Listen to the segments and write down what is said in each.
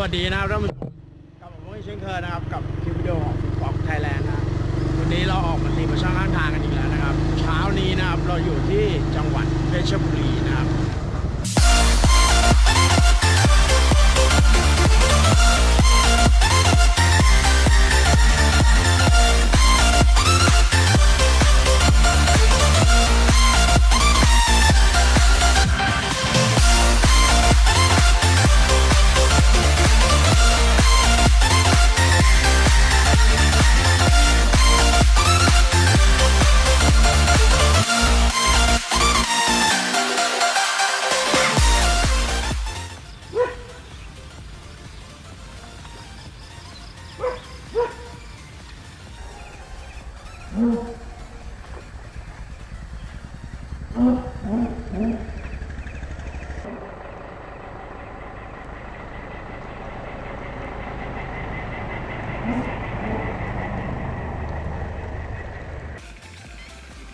วัสดีนะครับท่านผู้ชมกลับมาพบกันเช่นเคยนะครับ กับคลิปวิดีโอของฟ็อกไทยแลนด์นะวันนี้เราออกมาตีประช่างข้างทางกันอีกแล้วนะครับ เช้านี้นะครับเราอยู่ที่จังหวัดเพชรบุรีนะครับ เป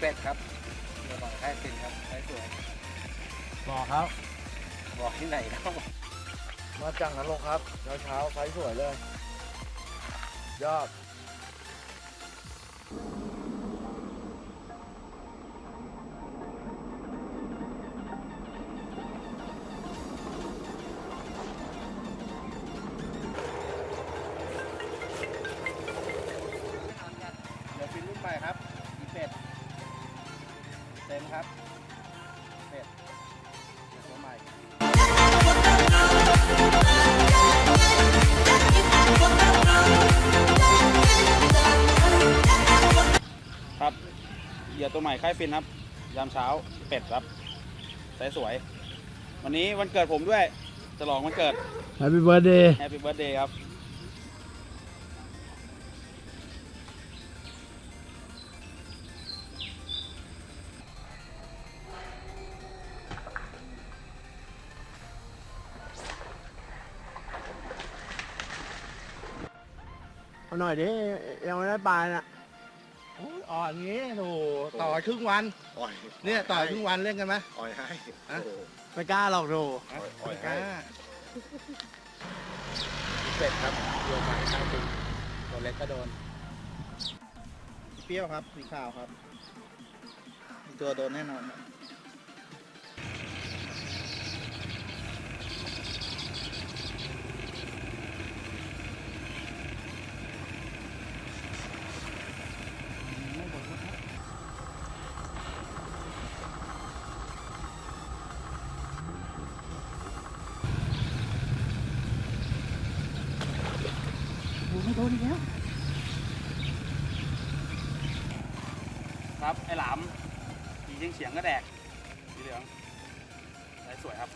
็ดครับเรือบอกใช้เป็นครับใช้สวยบอกครับ บอกที่ไหนครับ มาจังนั้นลงครับเช้าเช้าๆไฟสวยเลย ยอดเดี๋ยวฟินรุ่นใหม่ครับอีเป็ด เต็มครับ เหยื่อตัวใหม่ค่ายฟินครับ ยามเช้าเป็ดครับสายสวย วันนี้วันเกิดผมด้วยฉลองวันเกิด Happy Birthday Happy Birthday ครับ เอาหน่อยดิยังไม่ได้ปลาน่ะโอ้ยอ่อนงี้โถต่อครึ่งวัน อ่อยเนี่ยต่อครึ่งวันเล่นกันไหม อ่อยให้ฮะโอ้โหไม่กล้าหรอกดูอ่อยไม่กให้ล้าเป็ดครับเรือใหม่ค่ายฟินตัวเล็กก็โดน เปรี้ยวครับสีขาวครับมีตัวโดนแน่นอนครับ ครับไอ้หลามยิงเฉียงๆก็แดกสีเหลืองสวยครับ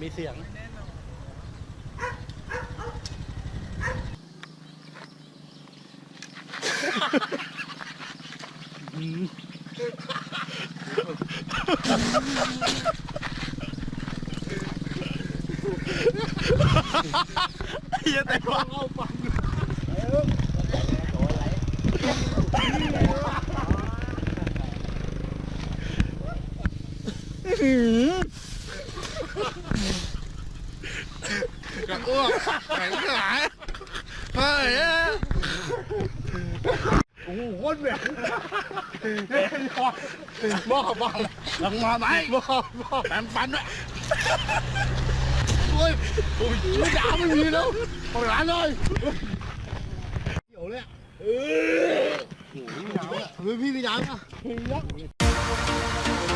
มมีเสียงอย่าแต่ว่าเอาฟังกระ อ้วกแข็งขาเฮ้ยโอ้โหโคตรแบบบอกบอกลงมาไหมบอกบอกแปมปันด้วยโอ้ยโอ้ยไม่ด่าไม่มีแล้วเอาหลานเลยเดี๋ยวเลยเออโอ้ยน้ำอะเฮ้ยพี่มีน้ำอะมีน้ำ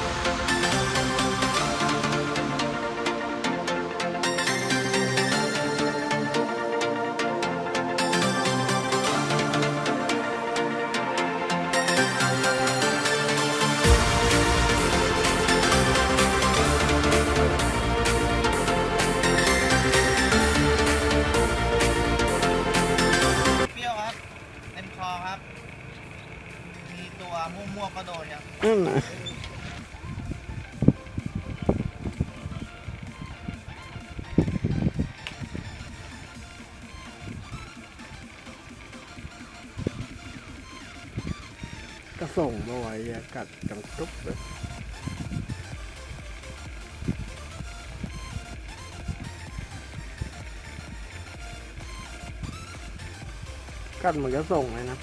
ส่งมาไว้กัดกันตุ๊บเลยกัดเหมือนก็ส่งเลยนะ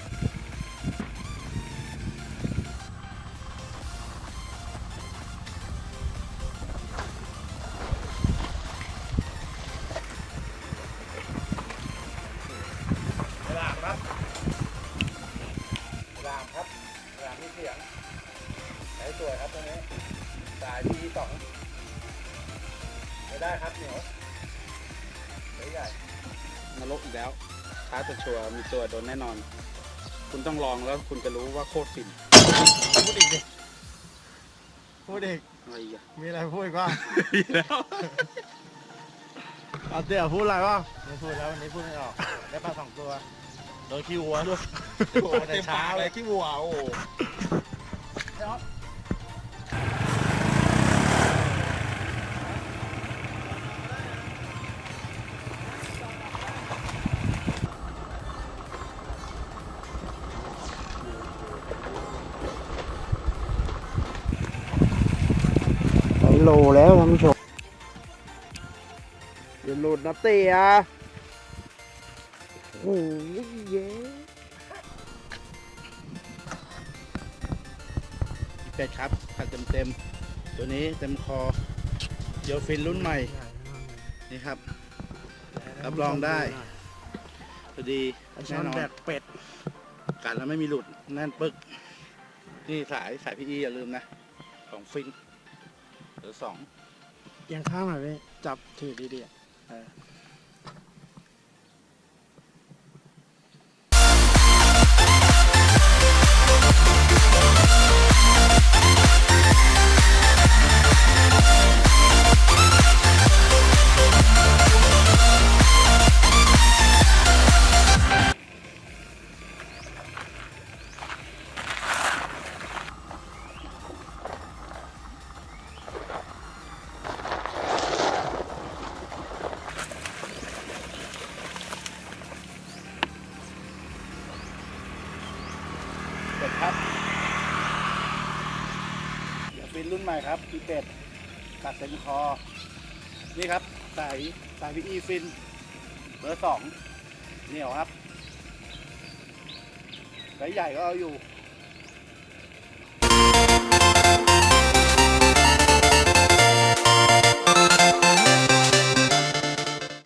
สวยครับตัวนี้สายพีสองไม่ได้ครับเหนียวใช้ใหญ่นรกอีกแล้วท้าจะชัวร์มีตัวโดนแน่นอน คุณต้องลองแล้วคุณจะรู้ว่าโคตรฟินพูดอีกดิพูดอีกอะไรอีกอะมีอะไรพูดอีกบ้างเอาเตี๋ยพูดอะไรบ้างไม่พูดแล้ววันนี้พูดไม่ออก ได้ปลาสองตัว โดนขี้วัวด้วยโอ้โหแต่เช้าเลยขี้วัวโอ้โห ลแล้วท่านผู้ชมอย่าหลุดนะเตี๋ยโอ้ยเย้เป็ดครับขัดเต็มเต็มๆตัวนี้เต็มคอเดี๋ยวฟินรุ่นใหม่ นี่ครับ รับรองได้พอดีไอช้แน่อนนอนแดกเป็ดกัดแล้วไม่มีหลุดแน่นปึก นี่สายสายพีอีอย่าลืมนะ ของฟิน หรือสองเอียงข้างหน่อยพี่จับถือดีๆเออ นรุ่นใหม่ครับพีเป็ดตัดเต็มคอ นี่ครับสายสายพีอีฟิน เบอร์สองเหนียวครับสายใหญ่ก็เอาอยู่